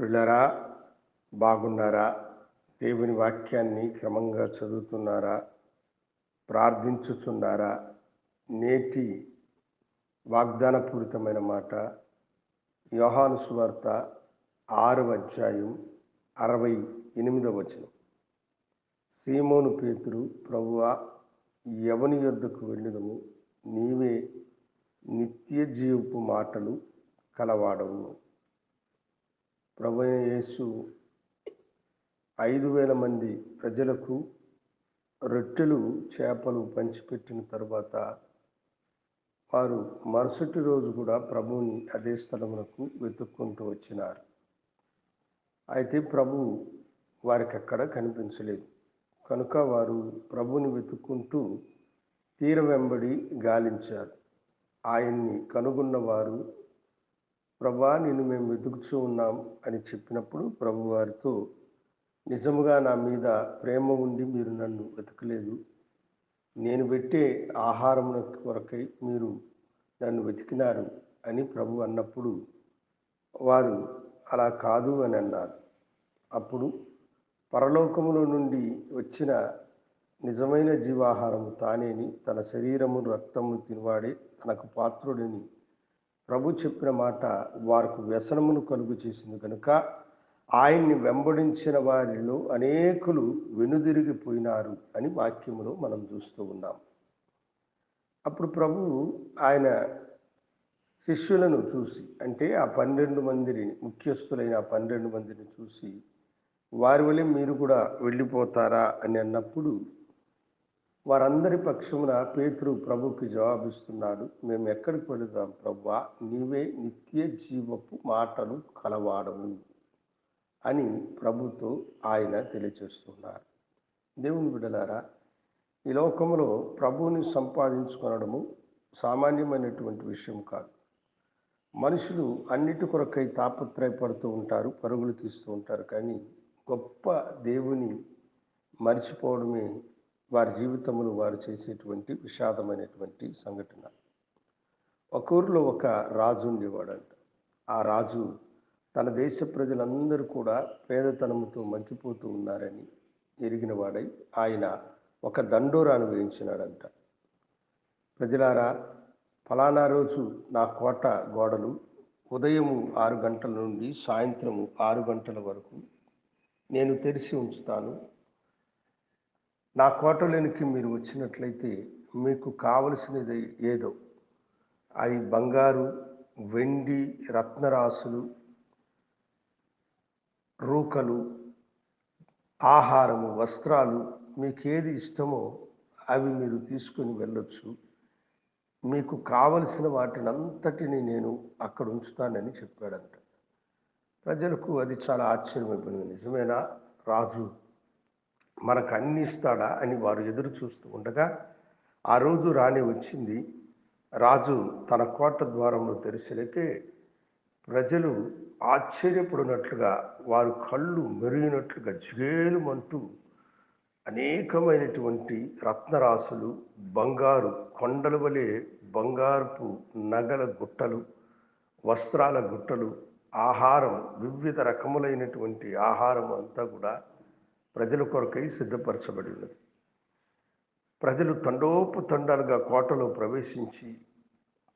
పిల్లరా బాగున్నారా? దేవుని వాక్యాన్ని క్రమంగా చదువుతున్నారా? ప్రార్థించుతున్నారా? నేటి వాగ్దానపూరితమైన మాట యోహాను సువార్త ఆరవ అధ్యాయం అరవై ఎనిమిదవ వచనం. సీమోను పేతురు ప్రభువా ఎవని యొద్దకు వెళ్ళినము నీవే నిత్య జీవపు మాటలు కలవాడవు. ప్రభు యేసు ఐదు వేల మంది ప్రజలకు రొట్టెలు చేపలు పంచిపెట్టిన తర్వాత వారు మరుసటి రోజు కూడా ప్రభువుని అదే స్థలమునకు వెతుక్కుంటూ వచ్చినారు. అయితే ప్రభు వారికి అక్కడ కనిపించలేదు. కనుక వారు ప్రభుని వెతుక్కుంటూ తీర వెంబడి గాలించారు. ఆయన్ని కనుగొన్న వారు ప్రభా నిన్ను మేము వెతుకుచూ ఉన్నాం అని చెప్పినప్పుడు ప్రభువారితో నిజముగా నా మీద ప్రేమ ఉండి మీరు నన్ను వెతకలేదు. నేను పెట్టే ఆహారం కొరకై మీరు నన్ను వెతికినారు అని ప్రభు అన్నప్పుడు వారు అలా కాదు అని అన్నారు. అప్పుడు పరలోకములో నుండి వచ్చిన నిజమైన జీవాహారము తానేని తన శరీరము రక్తము తినవాడే తనకు పాత్రుడిని ప్రభు చెప్పిన మాట వారికి వ్యసనమును కలుగు చేసింది కనుక ఆయన్ని వెంబడించిన వారిలో అనేకులు వెనుదిరిగిపోయినారు అని వాక్యములో మనం చూస్తూ ఉన్నాం. అప్పుడు ప్రభు ఆయన శిష్యులను చూసి అంటే ఆ పన్నెండు మందిని ముఖ్యస్థులైన ఆ పన్నెండు మందిని చూసి వారి వలె మీరు కూడా వెళ్ళిపోతారా? అని అన్నప్పుడు వారందరి పక్షమున పేతురు ప్రభుకి జవాబిస్తున్నాడు. మేము ఎక్కడికి వెళుదాం? ప్రభువా నీవే నిత్య జీవపు మాటలు కలవాడము అని ప్రభుతో ఆయన తెలియచేస్తున్నారు దేవుని బిడలారా ఈ లోకంలో ప్రభువుని సంపాదించుకోవడము సామాన్యమైనటువంటి విషయం కాదు. మనుషులు అన్నిటి కొరకై తాపత్రయపడుతూ ఉంటారు పరుగులు తీస్తూ ఉంటారు. కానీ గొప్ప దేవుని మర్చిపోవడమే వారి జీవితంలో వారు చేసేటువంటి విషాదమైనటువంటి సంఘటన. ఒక ఊరిలో ఒక రాజు ఉండేవాడంట. ఆ రాజు తన దేశ ప్రజలందరూ కూడా పేదతనముతో మగ్గిపోతూ ఉన్నారని ఎరిగిన వాడై ఆయన ఒక దండోరాను వేయించినాడంట. ప్రజలారా ఫలానా రోజు నా కోట గోడలు ఉదయము ఆరు గంటల నుండి సాయంత్రము ఆరు గంటల వరకు నేను తెరిచి ఉంచుతాను. నా కోటలోనికి మీరు వచ్చినట్లయితే మీకు కావలసినది ఏదో. అవి బంగారు వెండి రత్నరాసులు రూకలు ఆహారము వస్త్రాలు మీకు ఏది ఇష్టమో అవి మీరు తీసుకుని వెళ్ళొచ్చు. మీకు కావలసిన వాటిని అంతటిని నేను అక్కడ ఉంచుతానని చెప్పాడంట. ప్రజలకు అది చాలా ఆశ్చర్యమైపోయింది. నిజమేనా? రాజు మనకు అన్ని ఇస్తాడా అని వారు ఎదురు చూస్తూ ఉండగా ఆ రోజు రాణి వచ్చింది. రాజు తన కోట ద్వారంలో తెరిచినకే ప్రజలు ఆశ్చర్యపడినట్లుగా వారు కళ్ళు మెరిగినట్లుగా జిగేలుమంటూ అనేకమైనటువంటి రత్నరాసులు బంగారు కొండల వలె బంగారపు నగల గుట్టలు వస్త్రాల గుట్టలు ఆహారం వివిధ రకములైనటువంటి ఆహారం అంతా కూడా ప్రజల కొరకై సిద్ధపరచబడి ఉన్నది ప్రజలు తండోపు తండాలుగా కోటలో ప్రవేశించి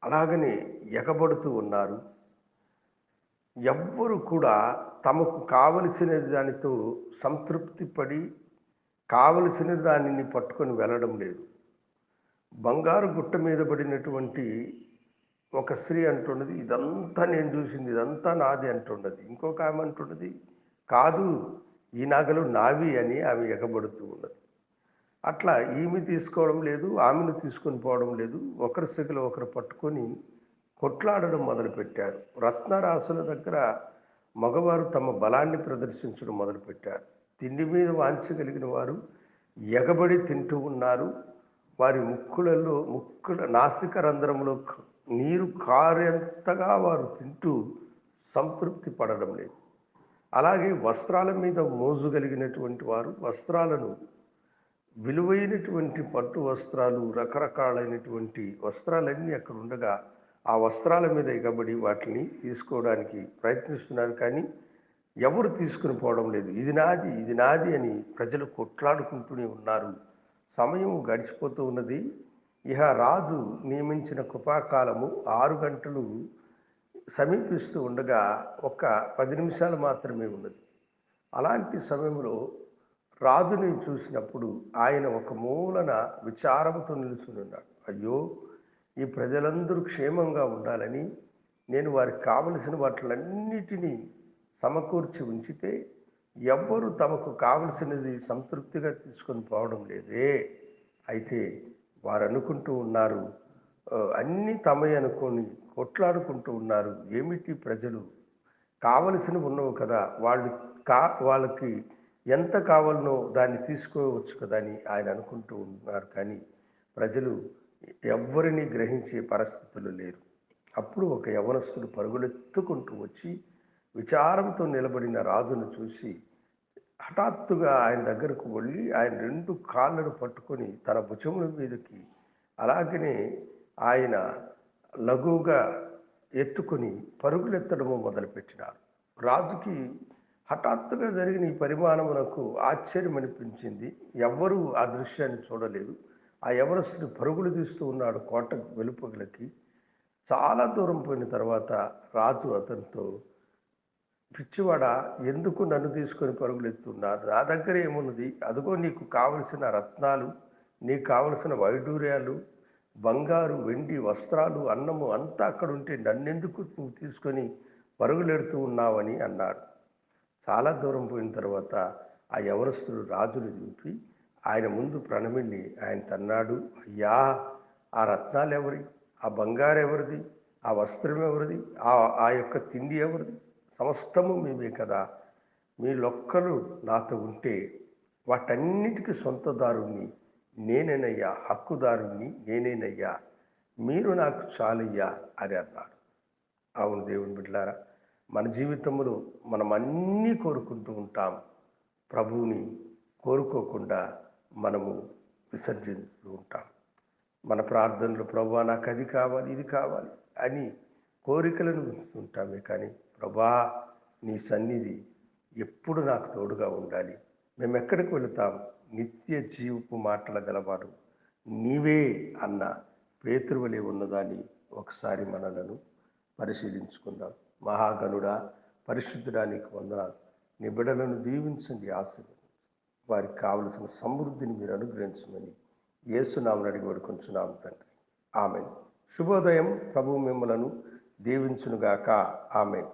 అలాగనే ఎగబడుతూ ఉన్నారు. ఎవ్వరు కూడా తమకు కావలసిన దానితో సంతృప్తి పడి కావలసిన దానిని పట్టుకొని వెళ్ళడం లేదు. బంగారు గుట్ట మీద పడినటువంటి ఒక స్త్రీ అంటున్నది ఇదంతా నేను చూసింది ఇదంతా నాది అంటున్నది. ఇంకొక ఆమె అంటున్నది కాదు ఈ నగలు నావి అని ఆమె ఎగబడుతూ ఉన్నది. అట్లా ఈమె తీసుకోవడం లేదు ఆమెను తీసుకొని పోవడం లేదు. ఒకరి సిగలు ఒకరు పట్టుకొని కొట్లాడడం మొదలుపెట్టారు. రత్నరాసుల దగ్గర మగవారు తమ బలాన్ని ప్రదర్శించడం మొదలుపెట్టారు. తిండి మీద వాంచగలిగిన వారు ఎగబడి తింటూ ఉన్నారు. వారి ముక్కులలో ముక్కుల నాసిక రంధ్రంలో నీరు కారేంతగా వారు తింటూ సంతృప్తి పడడం లేదు. అలాగే వస్త్రాల మీద మోజు కలిగినటువంటి వారు వస్త్రాలను విలువైనటువంటి పట్టు వస్త్రాలు రకరకాలైనటువంటి వస్త్రాలన్నీ అక్కడ ఉండగా ఆ వస్త్రాల మీద ఎగబడి వాటిని తీసుకోవడానికి ప్రయత్నిస్తున్నారు. కానీ ఎవరు తీసుకుని పోవడం లేదు. ఇది నాది ఇది నాది అని ప్రజలు కొట్లాడుకుంటూనే ఉన్నారు. సమయం గడిచిపోతూ ఉన్నది. ఇహ రాజు నియమించిన కృపాకాలము ఆరు గంటలు సమీపిస్తూ ఉండగా ఒక పది నిమిషాలు మాత్రమే ఉన్నది. అలాంటి సమయంలో రాజుని చూసినప్పుడు ఆయన ఒక మూలన విచారంతో నిలుచుని ఉన్నాడు. అయ్యో ఈ ప్రజలందరూ క్షేమంగా ఉండాలని నేను వారికి కావలసిన వాటిలన్నిటినీ సమకూర్చి ఉంచితే ఎవ్వరూ తమకు కావలసినది సంతృప్తిగా తీసుకొని పోవడం లేదే. అయితే వారు అనుకుంటూ ఉన్నారు అన్నీ తమయ్య అనుకొని కొట్లాడుకుంటూ ఉన్నారు. ఏమిటి ప్రజలు? కావలసినవి ఉన్నవు కదా. వాళ్ళు కా వాళ్ళకి ఎంత కావాలనో దాన్ని తీసుకోవచ్చు కదా అని ఆయన అనుకుంటూ ఉన్నారు. కానీ ప్రజలు ఎవ్వరిని గ్రహించే పరిస్థితులు లేరు. అప్పుడు ఒక యవనస్తుడు పరుగులెత్తుకుంటూ వచ్చి విచారంతో నిలబడిన రాజును చూసి హఠాత్తుగా ఆయన దగ్గరకు వెళ్ళి ఆయన రెండు కాళ్ళను పట్టుకొని తన భుజముల మీదకి అలాగనే ఆయన లఘువుగా ఎత్తుకొని పరుగులెత్తడము మొదలుపెట్టినారు. రాజుకి హఠాత్తుగా జరిగిన ఈ పరిమాణమునకు ఆశ్చర్యం అనిపించింది. ఎవ్వరూ ఆ దృశ్యాన్ని చూడలేదు. ఆ ఎవరెస్ట్ని పరుగులు తీస్తూ ఉన్నాడు కోట వెలుపగలకి చాలా దూరం పోయిన తర్వాత రాజు అతనితో పిచ్చివాడ ఎందుకు నన్ను తీసుకొని పరుగులెత్తున్నారు? నా దగ్గర ఏమున్నది? అదిగో నీకు కావలసిన రత్నాలు నీకు కావలసిన వైడూర్యాలు బంగారు వెండి వస్త్రాలు అన్నము అంతా అక్కడ ఉంటే నన్నెందుకు నువ్వు తీసుకొని పరుగులెడుతూ ఉన్నావని అన్నాడు. చాలా దూరం పోయిన తర్వాత ఆ యవనస్తుడు రాజును చూపి ఆయన ముందు ప్రణమిల్లి ఆయన తన్నాడు అయ్యా ఆ రత్నాలు ఎవరి ఆ బంగారు ఎవరిది ఆ వస్త్రం ఎవరిది ఆ ఆ యొక్క తిండి ఎవరిది? సమస్తము మేమే కదా. మీ లొక్కలు నాతో ఉంటే వాటన్నిటికీ సొంతదారుణ్ణి నేనేనయ్యా హక్కుదారుణ్ణి నేనేనయ్యా మీరు నాకు చాలయ్యా అని అన్నాడు. అవును దేవుని బిడ్డారా మన జీవితంలో మనం అన్నీ కోరుకుంటూ ఉంటాం. ప్రభువుని కోరుకోకుండా మనము విసర్జిస్తూ ఉంటాం. మన ప్రార్థనలు ప్రభా నాకు అది కావాలి ఇది కావాలి అని కోరికలను ఉంటామే కానీ ప్రభా నీ సన్నిధి ఎప్పుడు నాకు తోడుగా ఉండాలి. మేము ఎక్కడికి వెళతాం? నిత్య జీవపు మాటల గలవాడు. నీవే అన్న పేతృవలే ఉన్నదాన్ని ఒకసారి మనలను పరిశీలించుకుందాం. మహాగణుడా పరిశుద్ధుడా నీకు వందనాలు. నీ బిడ్డలను దీవించండి ఆశలు వారికి కావలసిన సమృద్ధిని మీరు అనుగ్రహించమని ఏసునామని అడిగి వేడుకొంచున్నాం తండ్రి. ఆమె శుభోదయం. ప్రభు మిమ్మలను దీవించునుగాక. ఆమె